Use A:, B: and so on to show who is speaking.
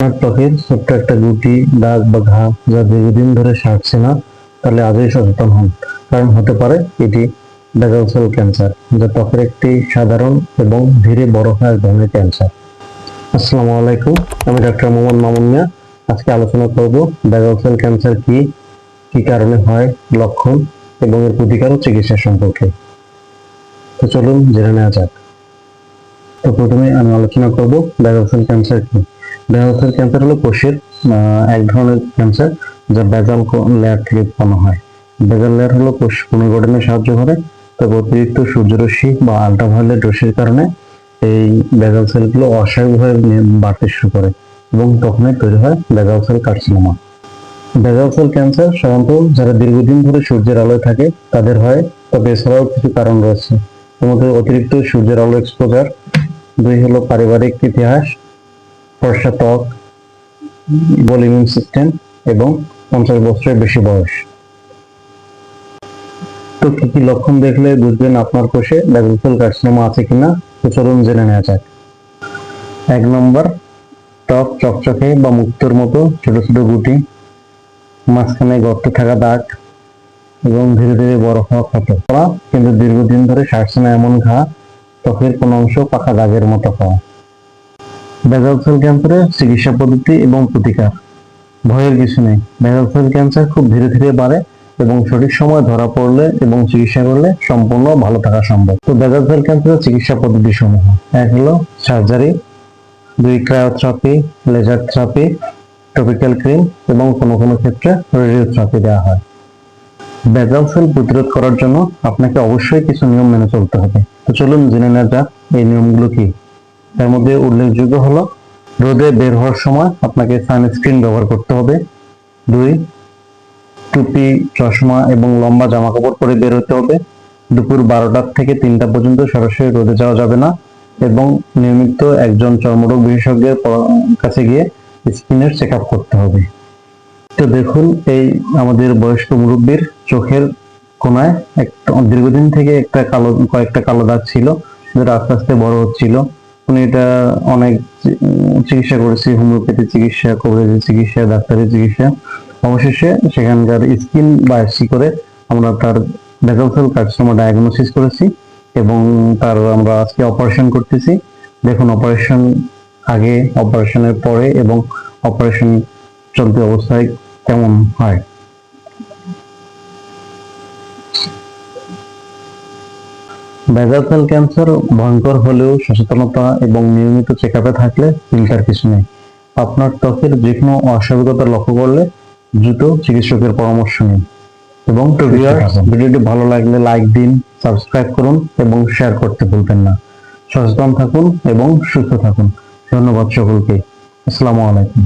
A: আপনার ত্বকের ছোট্ট একটা গুটি, দাগ বা ঘা যা দীর্ঘদিন ধরে সারছে না, তাহলে আজই সচেতন হন। কারণ হতে পারে এটি ক্যান্সার, যা ত্বকের একটি সাধারণ এবং ধীরে বড় ধরনের ক্যান্সার। আসসালামু আলাইকুম, আমি মোহাম্মদ মামুন মিয়া। আজকে আলোচনা করব বেজাল ক্যান্সার কি কি কারণে হয়, লক্ষণ এবং এর প্রতিকার চিকিৎসা সম্পর্কে। তো চলুন জেনে নেওয়া যাক। তো প্রথমে আমি আলোচনা করব বেজাল ক্যান্সার কি। সেল ক্যান্সার হলো কোষের এক ধরনের ক্যান্সার যা বেজাল লেয়ার থেকে উৎপন্ন হয়। বেজাল লেয়ার হলো কোষ পুনর্গঠনে সাহায্য করে। তবে অতিরিক্ত সূর্যরশ্মি বা আল্ট্রাভায়োলেট রশ্মির কারণে এই বেজাল সেলগুলো অস্বাভাবিকভাবে বাড়তে শুরু করে এবং তখনই তৈরি হয় basal cell carcinoma basal cell cancer সাধারণত যারা দীর্ঘদিন ধরে সূর্যের আলোয় থাকে, তাদের হয়। তবে এছাড়াও কিছু কারণ রয়েছে। মধ্যে অতিরিক্ত সূর্যের আলো এক্সপোজার দুই হলো পারিবারিক ইতিহাস ফর্সা ত্বক বল ইমিউন সিস্টেম এবং পঞ্চাশ বছরের বেশি বয়স। তো কি কি লক্ষণ দেখলে বুঝবেন আপনার কোষে? ব্যাগলফুল কার্সিনোমা আছে কিনা? তো চলুন জেনে নেওয়া যাক। এক নম্বর ত্বক চকচকে বা মুক্তর মতো ছোট ছোট গুটি, মাঝখানে গর্ত থাকা দাগ এবং ধীরে ধীরে বড় হওয়া ক্ষত। করা কিন্তু দীর্ঘদিন ধরে সারছে না এমন ঘা, ত্বকের কোনো অংশ পাকা দাগের মতো হওয়া সেল ক্যান্সারের চিকিৎসা পদ্ধতি এবং প্রতিকার। ভয়ের কিছু নেই। সেল ক্যান্সার খুব ধীরে ধীরে বাড়ে এবং সঠিক সময় ধরা পড়লে এবং চিকিৎসা করলে সম্পূর্ণ ভালো থাকা সম্ভব। তো সেল ক্যান্সারের চিকিৎসা পদ্ধতি সমূহ এক হলো সার্জারি, দুই cryotherapy, laser therapy, topical cream এবং কোনো কোনো ক্ষেত্রে রেডিওথেরাপি দেওয়া হয়। বেজাল সেল প্রতিরোধ করার জন্য আপনাকে অবশ্যই কিছু নিয়ম মেনে চলতে হবে। তো চলুন জেনে নেওয়া যাক এই নিয়মগুলো কি। তার মধ্যে উল্লেখযোগ্য হলো, রোদে বের হওয়ার সময় আপনাকে সানস্ক্রিন ব্যবহার করতে হবে। দুই, টুপি, চশমা এবং লম্বা জামা কাপড় পরে বের হতে হবে। দুপুর বারোটা থেকে তিনটা পর্যন্ত সরাসরি রোদে যাওয়া যাবে না এবং নিয়মিত একজন চর্মরোগ বিশেষজ্ঞের কাছে গিয়ে স্কিনের চেক আপ করতে হবে। তো দেখুন, এই আমাদের বয়স্ক মুরব্বীর চোখের কোনায় একটা দীর্ঘদিন থেকে একটা কালো, কয়েকটা কালো দাগ ছিল, যেটা আস্তে আস্তে বড় হচ্ছিল। উনি এটা অনেক চিকিৎসা করেছি, হোমিওপ্যাথি চিকিৎসা কবিরাজি চিকিৎসা, ডাক্তারি চিকিৎসা। অবশেষে সেখানকার স্কিন বায়োপসি করে আমরা তার বেজাল সেল কার্সিনোমা ডায়াগনোসিস করেছি এবং তার আমরা আজকে অপারেশন করতেছি। দেখুন অপারেশন আগে অপারেশনের পরে এবং অপারেশন চলতি অবস্থায় কেমন হয়। সেল ক্যান্সার ভয়ঙ্কর হলেও সচেতনতা এবং নিয়মিত চেক আপে থাকলে চিন্তার কিছু নেই। আপনার ত্বকের যে কোনো অস্বাভাবিকতা লক্ষ্য করলে দ্রুত চিকিৎসকের পরামর্শ নিন। এবং ভিডিওটি ভালো লাগলে লাইক দিন সাবস্ক্রাইব করুন এবং শেয়ার করতে ভুলবেন না। সচেতন থাকুন এবং সুস্থ থাকুন। ধন্যবাদ সকলকে। আসসালামু আলাইকুম।